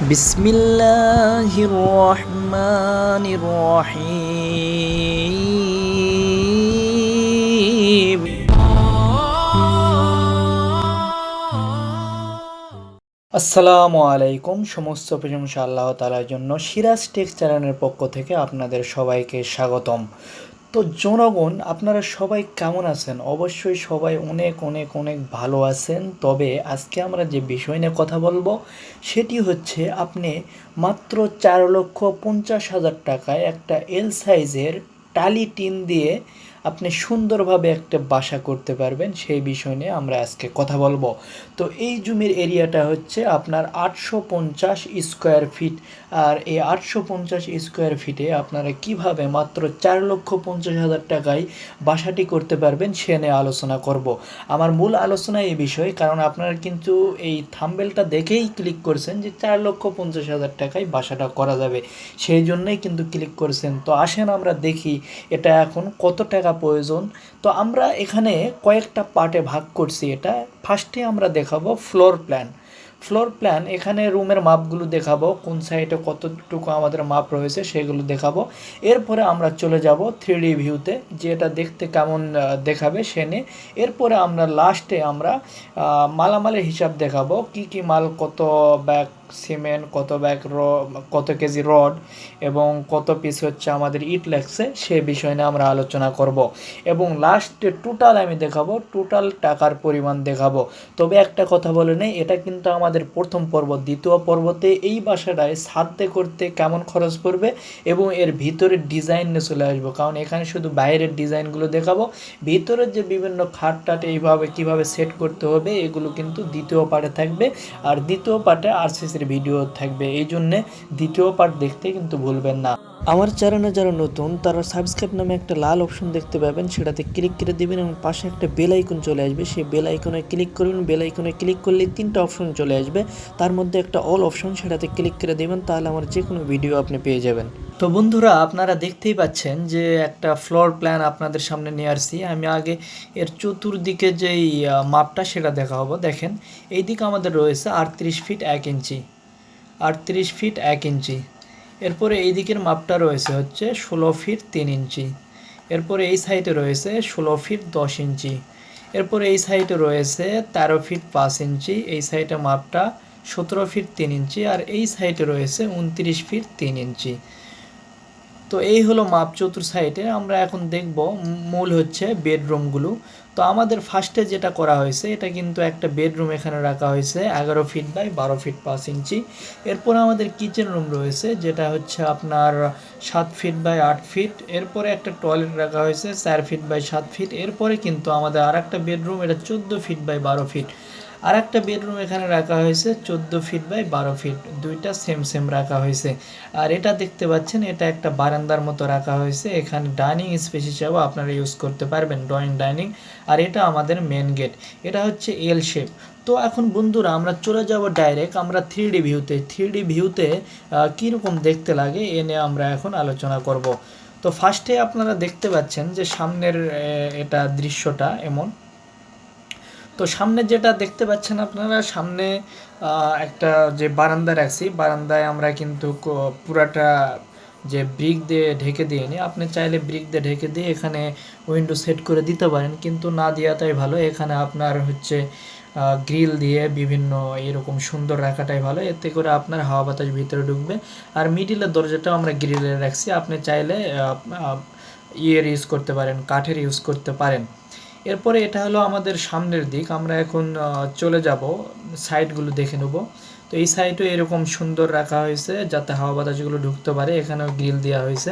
بسم الله الرحمن الرحيم আসসালামু আলাইকুম সমস্ত প্রশংসা আল্লাহ তালার জন্য সিরাজ টেক চ্যানেলের পক্ষ থেকে আপনাদের সবাইকে স্বাগতম তো জনগণ, আপনারা সবাই কেমন আছেন? অবশ্যই সবাই অনেক অনেক অনেক ভালো আছেন। তবে আজকে আমরা যে বিষয় নিয়ে কথা বলব, সেটি হচ্ছে আপনি মাত্র চার লক্ষ পঞ্চাশ হাজার টাকায় একটা এল সাইজের টালি টিন দিয়ে আপনি সুন্দরভাবে একটা বাসা করতে পারবেন, সেই বিষয় নিয়ে আমরা আজকে কথা বলব। তো এই জমির এরিয়াটা হচ্ছে আপনার আটশো পঞ্চাশ স্কোয়ার ফিট। আর এই আটশো পঞ্চাশ স্কোয়ার ফিটে আপনারা কীভাবে মাত্র চার লক্ষ পঞ্চাশ হাজার টাকায় বাসাটি করতে পারবেন, সে নিয়ে আলোচনা করব। আমার মূল আলোচনা এই বিষয়ে, কারণ আপনারা কিন্তু এই থাম্বেলটা দেখেই ক্লিক করছেন যে চার লক্ষ পঞ্চাশ হাজার টাকায় বাসাটা করা যাবে। সেই জন্যই কিন্তু ক্লিক করছেন। তো আসেন আমরা দেখি এটা এখন কত টাকা প্রয়োজন। তো আমরা এখানে কয়েকটা পার্টে ভাগ করছি এটা। ফার্স্টে আমরা দেখাবো ফ্লোর প্ল্যান ফ্লোর প্ল্যান এখানে রুমের মাপগুলো দেখাবো, কোন সাইডে কতটুকু আমাদের মাপ রয়েছে সেগুলো দেখাবো। এরপরে আমরা চলে যাব থ্রি ভিউতে যেটা দেখতে কেমন দেখাবে সে নিয়ে এরপরে আমরা লাস্টে আমরা মালামালের হিসাব দেখাবো, কি কি মাল কত ব্যাগ সিমেন্ট, কত ব্যাগ র, কত কেজি রড এবং কত পিস হচ্ছে আমাদের ইট লাগছে, সে বিষয় নিয়ে আমরা আলোচনা করব। এবং লাস্টে টোটাল আমি দেখাবো টোটাল টাকার পরিমাণ দেখাবো। তবে একটা কথা বলে নেই, এটা কিন্তু আমাদের প্রথম পর্ব, দ্বিতীয় পর্বতে এই বাসাটায় সাধ্যে করতে কেমন খরচ পড়বে এবং এর ভিতরের ডিজাইন নিয়ে চলে আসব। কারণ এখানে শুধু বাইরের ডিজাইনগুলো দেখাবো, ভিতরের যে বিভিন্ন খাট টাট এইভাবে কীভাবে সেট করতে হবে, এগুলো কিন্তু দ্বিতীয় পার্টে থাকবে। আর দ্বিতীয় পার্টে আরসিসির ভিডিও থাকবে। এই জন্যে দ্বিতীয় পার্ট দেখতে কিন্তু ভুলবেন না। আমার চ্যানেলে যারা নতুন, তারা সাবস্ক্রাইব নামে একটা লাল অপশন দেখতে পাবেন। সেটাতে ক্লিক করে দেবেন এবং পাশে একটা বেল আইকন চলে আসবে। সেই বেল আইকনে ক্লিক করবেন বেল আইকনে ক্লিক করলে তিনটা অপশন চলে আসবে। তার মধ্যে একটা অল অপশন সেটাতে ক্লিক করে দেবেন, তাহলে আমার যে কোনো ভিডিও আপনি পেয়ে যাবেন। তো বন্ধুরা, আপনারা দেখতেই পাচ্ছেন যে একটা ফ্লোর প্ল্যান আপনাদের সামনে নিয়ে আসছি। আমি আগে এর চতুর্দিকে যেই মাপটা সেটা দেখা হব দেখেন এই দিকে আমাদের রয়েছে আটত্রিশ ফিট এক ইঞ্চি আটত্রিশ ফিট এক ইঞ্চি। এরপরে এই দিকের মাপটা রয়েছে হচ্ছে ষোলো ফিট তিন ইঞ্চি। এরপরে এই সাইডে রয়েছে ষোলো ফিট দশ ইঞ্চি। এরপরে এই সাইডে রয়েছে তেরো ফিট পাঁচ ইঞ্চি। এই সাইডে মাপটা সতেরো ফিট তিন ইঞ্চি আর এই সাইডে রয়েছে উনত্রিশ ফিট তিন ইঞ্চি। তো এই হলো মাপ চতুর সাইডে আমরা এখন দেখব মূল হচ্ছে বেডরুমগুলো তো আমাদের ফার্স্টে যেটা করা হয়েছে, এটা কিন্তু একটা বেডরুম এখানে রাখা হয়েছে, এগারো ফিট বাই বারো ফিট পাঁচ ইঞ্চি। এরপরে আমাদের কিচেন রুম রয়েছে, যেটা হচ্ছে আপনার সাত ফিট বাই আট ফিট এরপরে একটা টয়লেট রাখা হয়েছে, চার ফিট বাই সাত ফিট এরপরে কিন্তু আমাদের আর একটা বেডরুম এটা চোদ্দ ফিট বাই বারো ফিট আর একটা বেডরুম এখানে রাখা হয়েছে, চোদ্দ ফিট বাই বারো ফিট দুইটা সেম সেম রাখা হয়েছে। আর এটা দেখতে পাচ্ছেন, এটা একটা বারান্দার মতো রাখা হয়েছে। এখানে ডাইনিং স্পেস হিসাবেও আপনারা ইউজ করতে পারবেন ড্রয়িং ডাইনিং আর এটা আমাদের মেন গেট এটা হচ্ছে এল শেপ তো এখন বন্ধুরা, আমরা চলে যাব ডাইরেক্ট আমরা থ্রি ডি ভিউতে থ্রি ডি ভিউতে কীরকম দেখতে লাগে, এ নিয়ে আমরা এখন আলোচনা করব। তো ফার্স্টে আপনারা দেখতে পাচ্ছেন যে সামনের এটা দৃশ্যটা এমন। তো সামনে যেটা দেখতে পাচ্ছেন আপনারা, সামনে একটা যে বারান্দা রাখছি। বারান্দায় আমরা কিন্তু পুরাটা যে ব্রিক দিয়ে ঢেকে দিয়ে নিই আপনি চাইলে ব্রিক দিয়ে ঢেকে দিয়ে এখানে উইন্ডো সেট করে দিতে পারেন। কিন্তু না দেওয়াটাই ভালো। এখানে আপনার হচ্ছে গ্রিল দিয়ে বিভিন্ন এরকম সুন্দর রাখাটাই ভালো। এতে করে আপনার হাওয়া বাতাস ভিতরে ঢুকবে। আর মিডিলের দরজাটাও আমরা গ্রিলে রাখছি। আপনি চাইলে ইয়ের ইউজ করতে পারেন, কাঠের ইউজ করতে পারেন। এরপরে এটা হলো আমাদের সামনের দিক। আমরা এখন চলে যাব। সাইডগুলো দেখে নেব। তো এই সাইডও এরকম সুন্দর রাখা হয়েছে যাতে হাওয়া বাতাসগুলো ঢুকতে পারে। এখানেও গ্রিল দেওয়া হয়েছে।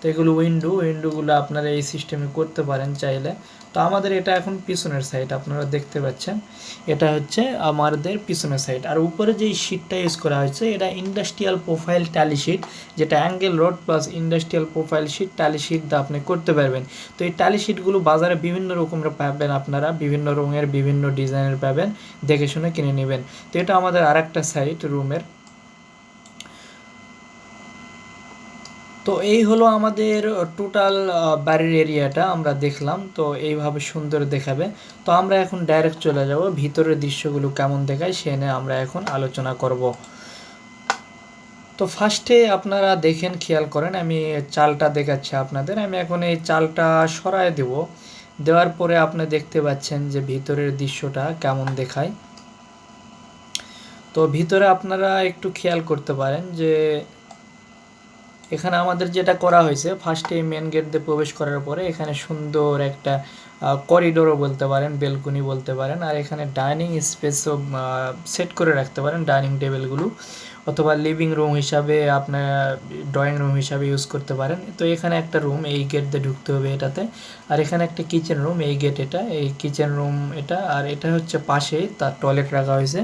তো এগুলো উইন্ডো উইন্ডোগুলো আপনারা এই সিস্টেমে করতে পারেন চাইলে। তো আমাদের এটা এখন পিছনের সাইড আপনারা দেখতে পাচ্ছেন। এটা হচ্ছে আমাদের পিছনের সাইড আর উপরে যে শীটটা ইউজ করা হয়েছে, এটা ইন্ডাস্ট্রিয়াল প্রোফাইল ট্যালি শিট যেটা angle rod plus industrial profile sheet tally sheet দিয়ে আপনি করতে পারবেন। তো এই ট্যালি শিটগুলো বাজারে বিভিন্ন রকমের পাবেন আপনারা, বিভিন্ন রঙের, বিভিন্ন ডিজাইনের পাবেন, দেখে শুনে কিনে নেবেন। তো এটা আমাদের আরেকটা সাইট রুমের তো এই হলো আমাদের টোটাল বাড়ির এরিয়াটা আমরা দেখলাম। তো এইভাবে সুন্দর দেখাবে। তো আমরা এখন ডাইরেক্ট চলে যাব। ভিতরের দৃশ্যগুলো কেমন দেখায় সে নিয়ে আমরা এখন আলোচনা করব। তো ফার্স্টে আপনারা দেখেন, খেয়াল করেন, আমি চালটা দেখাচ্ছি আপনাদের। আমি এখন এই চালটা সরায় দেব। দেওয়ার পরে আপনি দেখতে পাচ্ছেন যে ভিতরের দৃশ্যটা কেমন দেখায়। তো ভিতরে আপনারা একটু খেয়াল করতে পারেন যে এখানে আমাদের যেটা করা হয়েছে ফার্স্টে মেন গেট দিয়ে প্রবেশ করার পরে এখানে সুন্দর একটা করিডোরও বলতে পারেন বেলকুনি বলতে পারেন, আর এখানে ডাইনিং স্পেসও সেট করে রাখতে পারেন ডাইনিং টেবিলগুলো অথবা লিভিং রুম হিসাবে আপনার ড্রয়িং রুম হিসাবে ইউজ করতে পারেন। তো এখানে একটা রুম এই গেট দিয়ে ঢুকতে হবে এটাতে। আর এখানে একটা কিচেন রুম এই গেট এটা, এই কিচেন রুম এটা। আর এটা হচ্ছে পাশেই তার টয়লেট রাখা হয়েছে।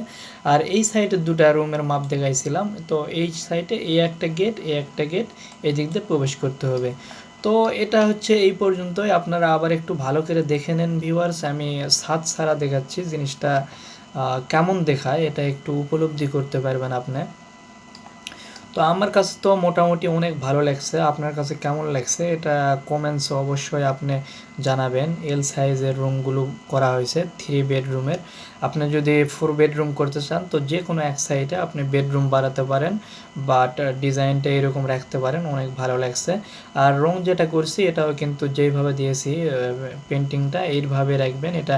আর এই সাইডে দুটা রুমের মাপ দেখাইছিলাম। তো এই সাইডে এই একটা গেট এই একটা গেট এই দিক দিয়ে প্রবেশ করতে হবে। তো এটা হচ্ছে এই পর্যন্তই। আপনারা আবার একটু ভালো করে দেখে নেন ভিউয়ার্স আমি সাত সারা দেখাচ্ছি জিনিসটা কেমন দেখায়, এটা একটু উপলব্ধি করতে পারবেন আপনি। তো আমার কাছে তো মোটামুটি অনেক ভালো লাগছে। আপনার কাছে কেমন লাগছে? এটা কমেন্টসে অবশ্যই আপনি জানাবেন। এল সাইজের রুমগুলো করা হয়েছে থ্রি বেডরুমের আপনি যদি ফোর বেডরুম করতে চান, তো যে কোনো এক সাইডে আপনি বেডরুম বাড়াতে পারেন বাট ডিজাইনটা এরকম রাখতে পারেন, অনেক ভালো লাগছে। আর রং যেটা করছি, এটাও কিন্তু যেইভাবে দিয়েছি পেন্টিংটা এইভাবে রাখবেন, এটা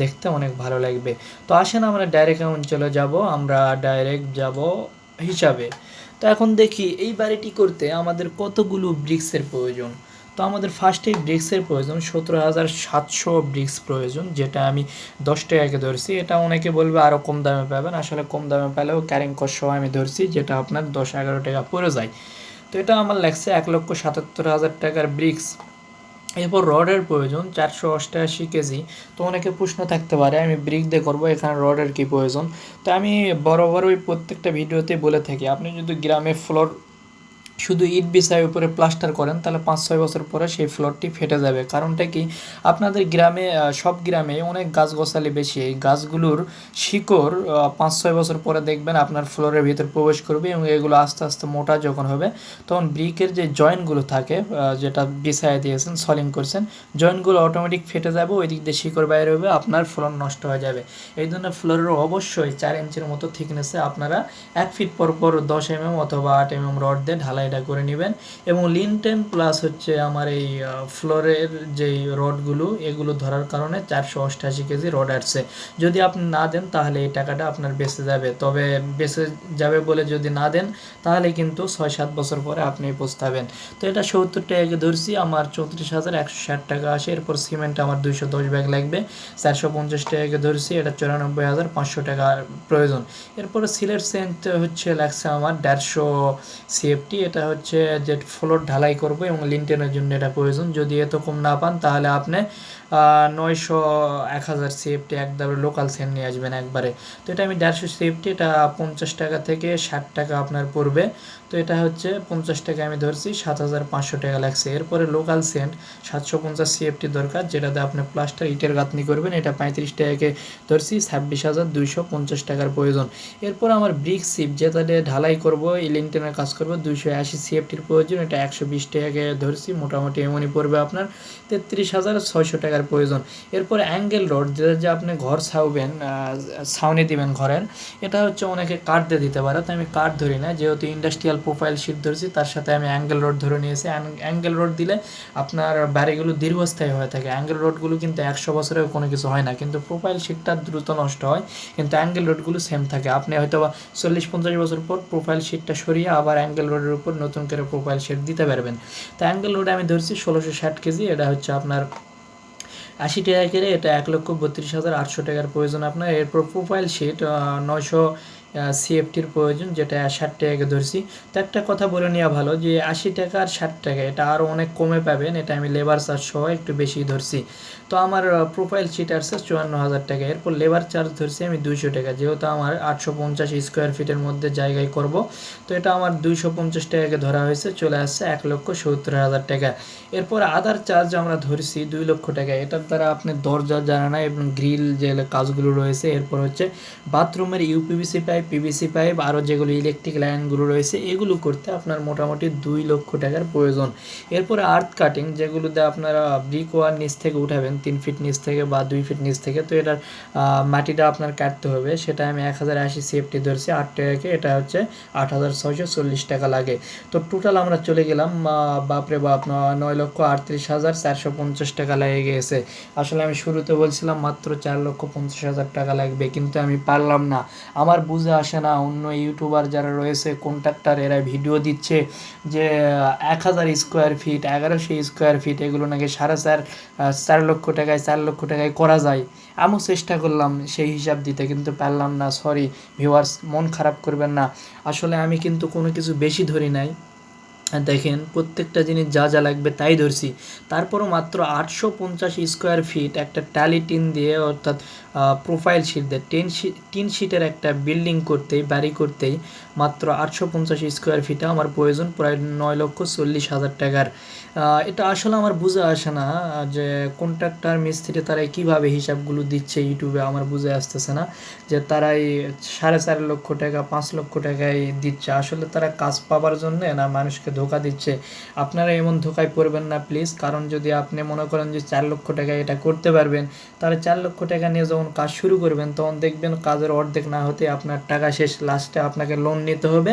দেখতে অনেক ভালো লাগবে। তো আসেন আমরা ডাইরেক্ট এমন চলে যাব। আমরা ডাইরেক্ট যাব হিসাবে। তো এখন দেখি, এই বাড়িটি করতে আমাদের কতগুলো ব্রিক্সের প্রয়োজন? তো আমাদের ফার্স্টে ব্রিক্সের প্রয়োজন সতেরো হাজার সাতশো ব্রিক্স প্রয়োজন, যেটা আমি দশ টাকাকে ধরছি। এটা অনেকে বলবে আরও কম দামে পাবেন। আসলে কম দামে পেলেও ক্যারিং সহ আমি ধরছি, যেটা আপনার দশ এগারো টাকা পড়ে যায়। তো এটা আমার লাগছে এক লক্ষ সাতাত্তর হাজার টাকার ব্রিক্স এরপর রডের প্রয়োজন, চারশো অষ্টআশি কেজি। তো অনেকে প্রশ্ন থাকতে পারে, আমি ব্রিক দিয়ে করব, এখানে রডের কী প্রয়োজন? তো আমি বরাবর ওই প্রত্যেকটা ভিডিওতে বলে থাকি, আপনি যদি গ্রামে ফ্লোর শুধু ইট বিছায় উপরে প্লাস্টার করেন, তাহলে পাঁচ ছয় বছর পরে সেই ফ্লোরটি ফেটে যাবে। কারণটা কি? আপনাদের গ্রামে সব গ্রামে অনেক গাছ গোছালি বেশি। এই গাছগুলোর শিকড় পাঁচ ছয় বছর পরে দেখবেন আপনার ফ্লোরের ভিতর প্রবেশ করবে এবং এগুলো আস্তে আস্তে মোটা যখন হবে, তখন ব্রিকের যে জয়েন্টগুলো থাকে যেটা বিছায় দিয়েছেন, সলিং করছেন, জয়েন্টগুলো অটোমেটিক ফেটে যাবে, ওই দিক দিয়ে শিকড় বাইরে হবে আপনার ফ্লোর নষ্ট হয়ে যাবে। এই জন্য ফ্লোরের অবশ্যই চার ইঞ্চির মতো থিকনেসে আপনারা এক ফিট পর পর দশ এম এম অথবা আট এম এম রড দিয়ে ঢালাই এটা করে নেবেন। এবং লিনটেন প্লাস হচ্ছে আমার এই ফ্লোরের যেই রডগুলো, এগুলো ধরার কারণে চারশো অষ্টাশি কেজি রড আসছে। যদি আপনি না দেন, তাহলে এই টাকাটা আপনার বেঁচে যাবে। তবে বেঁচে যাবে বলে যদি না দেন, তাহলে কিন্তু ছয় সাত বছর পরে আপনি পৌঁছাবেন তো এটা সত্তর টাকাকে ধরছি, আমার চৌত্রিশ হাজার একশো ষাট টাকা আসে। এরপর সিমেন্ট আমার দুইশো দশ ব্যাগ লাগবে। চারশো পঞ্চাশ টাকাকে ধরছি, এটা চুরানব্বই হাজার পাঁচশো টাকা প্রয়োজন। এরপরে সিলেট সেন্ট হচ্ছে লাগছে আমার দেড়শো সিএফটি এটা এটা হচ্ছে যে ফ্লোর ঢালাই করব এবং লিনটেনের জন্য এটা প্রয়োজন। যদি এত কম না পান, তাহলে আপনি নয়শো এক হাজার সেফটি একবারে লোকাল সেন নিয়ে আসবেন একবারে। তো এটা আমি দেড়শো সেফটি এটা পঞ্চাশ টাকা থেকে ষাট টাকা আপনার পড়বে। তো এটা হচ্ছে পঞ্চাশ টাকা আমি ধরছি, সাত হাজার পাঁচশো টাকা লাগছে। এরপরে লোকাল সেন্ট সাতশো পঞ্চাশ সিএফটি দরকার, যেটাতে আপনি প্লাস্টার ইটের গাঁথনি করবেন। এটা পঁয়ত্রিশ টাকাকে ধরছি, ছাব্বিশ হাজার দুইশো পঞ্চাশ টাকার প্রয়োজন। এরপর আমার ব্রিক সিপ যেটা ঢালাই করব এই লিনটেনের কাজ করব, দুইশো আশি সিএফটির প্রয়োজন। এটা একশো বিশ টাকাকে ধরছি, মোটামুটি এমনই পড়বে আপনার। তেত্রিশ হাজার ছয়শো টাকার প্রয়োজন। এরপর অ্যাঙ্গেল রোড যেটা যে আপনি ঘর ছাউবেন ছাউনি দিবেন ঘরের, এটা হচ্ছে অনেকে কাঠ দিয়ে দিতে পারে। তো আমি কাঠ ধরি না, যেহেতু ইন্ডাস্ট্রিয়াল প্রোফাইল শিট ধরছি, তার সাথে আমি অ্যাঙ্গেল রোড ধরে নিয়েছি। অ্যাঙ্গেল রোড দিলে আপনার বাড়িগুলো দীর্ঘস্থায়ী হয়ে থাকে। অ্যাঙ্গেল রোডগুলো কিন্তু একশো বছরেও কোনো কিছু হয় না, কিন্তু প্রোফাইল শিটটা দ্রুত নষ্ট হয়, কিন্তু অ্যাঙ্গেল রোডগুলো সেম থাকে। আপনি হয়তো বা চল্লিশ, পঞ্চাশ বছর পর প্রোফাইল শিটটা সরিয়ে আবার অ্যাঙ্গেল রোডের উপর নতুন করে প্রোফাইল শিট দিতে পারবেন। তো অ্যাঙ্গেল রোড আমি ধরছি ষোলোশো ষাট কেজি, এটা হচ্ছে আপনার আশি টাকা করে এটা এক লক্ষ বত্রিশ হাজার আটশো টাকার প্রয়োজন আপনার। এরপর প্রোফাইল শিট নয়শো সিএফটির প্রয়োজন, যেটা ষাট টাকাকে ধরছি। তো একটা কথা বলে নেওয়া ভালো যে, আশি টাকা আর ষাট টাকা, এটা আরও অনেক কমে পাবেন। এটা আমি লেবার চার্জ সহ একটু বেশি ধরছি। তো আমার প্রোফাইল শিট আসছে চুয়ান্ন হাজার টাকা। এরপর লেবার চার্জ ধরছি আমি দুইশো টাকা। যেহেতু আমার আটশো পঞ্চাশ স্কোয়ার ফিটের মধ্যে জায়গায় করব, তো এটা আমার দুইশো পঞ্চাশ টাকাকে ধরা হয়েছে, চলে আসছে এক লক্ষ সত্তর হাজার টাকা। এরপর আদার চার্জ আমরা ধরছি দুই লক্ষ টাকা। এটার দ্বারা আপনি দরজা জানা এবং গ্রিল যে কাজগুলো রয়েছে, এরপর হচ্ছে বাথরুমের UPVC pipe pipe PVC pipe আরও যেগুলো ইলেকট্রিক লাইনগুলো রয়েছে, এগুলো করতে আপনার মোটামুটি দুই লক্ষ টাকার প্রয়োজন। এরপরে আর্থ কাটিং যেগুলোতে আপনারা ব্রিক ওয়ার নিচ থেকে উঠাবেন, তিন ফিট নিচ থেকে বা দুই ফিট নিচ থেকে, তো এটার মাটিটা আপনার কাটতে হবে। সেটা আমি এক হাজার আশি সেফটি ধরছি, আট টাকাকে, এটা হচ্ছে আট হাজার ছয়শো চল্লিশ টাকা লাগে। তো টোটাল আমরা চলে গেলাম বাপরে বাপ নয় লক্ষ আটত্রিশ হাজার চারশো পঞ্চাশ টাকা লেগে গেছে। আসলে আমি শুরুতে বলছিলাম মাত্র চার লক্ষ পঞ্চাশ হাজার টাকা লাগবে, কিন্তু আমি পারলাম না। আমার বুঝে আসে না। অন্য ইউটিউবার যারা রয়েছে কন্ট্রাক্টার এরা ভিডিও দিচ্ছে যে এক হাজার স্কোয়ার ফিট এগারোশো স্কোয়ার ফিট এগুলো নাকি সাড়ে চার চার লক্ষ টাকায়, চার লক্ষ টাকায় করা যায়। আমিও চেষ্টা করলাম সেই হিসাব দিতে, কিন্তু পারলাম না সরি ভিউয়ার্স মন খারাপ করবেন না। আসলে আমি কিন্তু কোনো কিছু বেশি ধরি নাই। দেখেন, প্রত্যেকটা জিনিস যা যা লাগবে তাই ধরছি। তারপরও মাত্র আটশো পঞ্চাশ স্কোয়ার ফিট একটা ট্যালি টিন দিয়ে, অর্থাৎ প্রোফাইল শিট দিয়ে, টেন শিট টিন শিটের একটা বিল্ডিং করতেই, বাড়ি করতেই মাত্র আটশো পঞ্চাশ স্কোয়ার ফিটে আমার প্রয়োজন প্রায় নয় লক্ষ চল্লিশ হাজার টাকার। এটা আসলে আমার বুঝে আসে না, যে কন্ট্রাক্টর মিস্ত্রি তারা কীভাবে হিসাবগুলো দিচ্ছে ইউটিউবে আমার বুঝে আসতেছে না, যে তারাই সাড়ে চার লক্ষ টাকা, পাঁচ লক্ষ টাকায় দিচ্ছে। আসলে তারা কাজ পাবার জন্য না, মানুষকে ধোকা দিচ্ছে। আপনারা এমন ধোকায় পড়বেন না প্লিজ কারণ যদি আপনি মনে করেন যে চার লক্ষ টাকায় এটা করতে পারবেন, তাহলে চার লক্ষ টাকা নিয়ে যখন কাজ শুরু করবেন, তখন দেখবেন কাজের অর্ধেক না হতে আপনার টাকা শেষ লাস্টে আপনাকে লোন নিতে হবে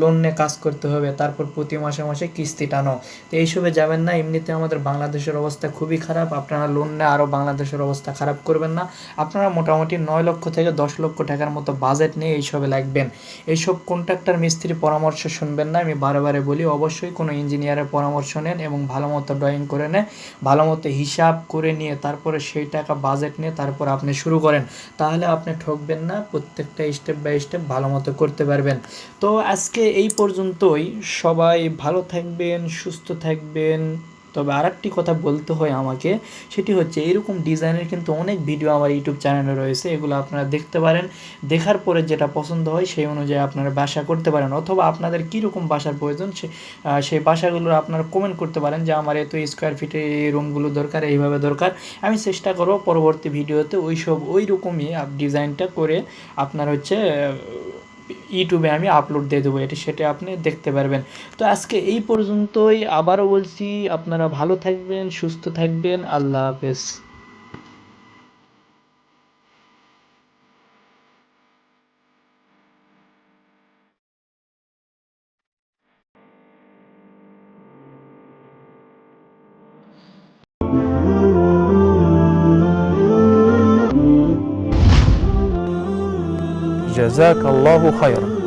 লোন নিয়ে কাজ করতে হবে, তারপর প্রতি মাসে মাসে কিস্তি টানো। তো এইসবে যাবেন না, এমনিতে আমাদের বাংলাদেশের অবস্থা খুবই খারাপ, আপনারা লোন নিয়ে আরও বাংলাদেশের অবস্থা খারাপ করবেন না। আপনারা মোটামুটি নয় লক্ষ থেকে দশ লক্ষ টাকার মতো বাজেট নিয়ে এইসবে লাগবেন। এইসব কন্ট্রাক্টর মিস্ত্রি পরামর্শ শুনবেন না, আমি বারে বলি, অবশ্যই কোনো ইঞ্জিনিয়ারের পরামর্শ নেন এবং ভালো মতো ড্রয়িং করে নেন, ভালো মতো হিসাব করে নিয়ে তারপরে সেই টাকা বাজেট নিয়ে তারপর আপনি শুরু করেন। তাহলে আপনি ঠকবেন না, প্রত্যেকটা স্টেপ বাই স্টেপ ভালো মতো করতে পারবেন। তো আজকে এই পর্যন্তই। সবাই ভালো থাকবেন, সুস্থ থাকবেন। তবে আরেকটি কথা বলতে হয় আমাকে, সেটি হচ্ছে এরকম ডিজাইনের কিন্তু অনেক ভিডিও আমার ইউটিউব চ্যানেলে রয়েছে, এগুলো আপনারা দেখতে পারেন। দেখার পরে যেটা পছন্দ হয় সেই অনুযায়ী আপনারা বাসা করতে পারেন। অথবা আপনাদের কীরকম বাসার প্রয়োজন সে সেই বাসাগুলো আপনারা কমেন্ট করতে পারেন যে আমার এত স্কোয়ার ফিটে এই রুমগুলো দরকার, এইভাবে দরকার। আমি চেষ্টা করব পরবর্তী ভিডিওতে ওই সব ওই রকমই ডিজাইনটা করে আপনার হচ্ছে ইউটিউবে আমি আপলোড দিয়ে দেবো, এটি সেটা আপনি দেখতে পারবেন। তো আজকে এই পর্যন্তই, আবারও বলছি, আপনারা ভালো থাকবেন, সুস্থ থাকবেন, আল্লাহ হাফেজ। جزاك الله خيرا.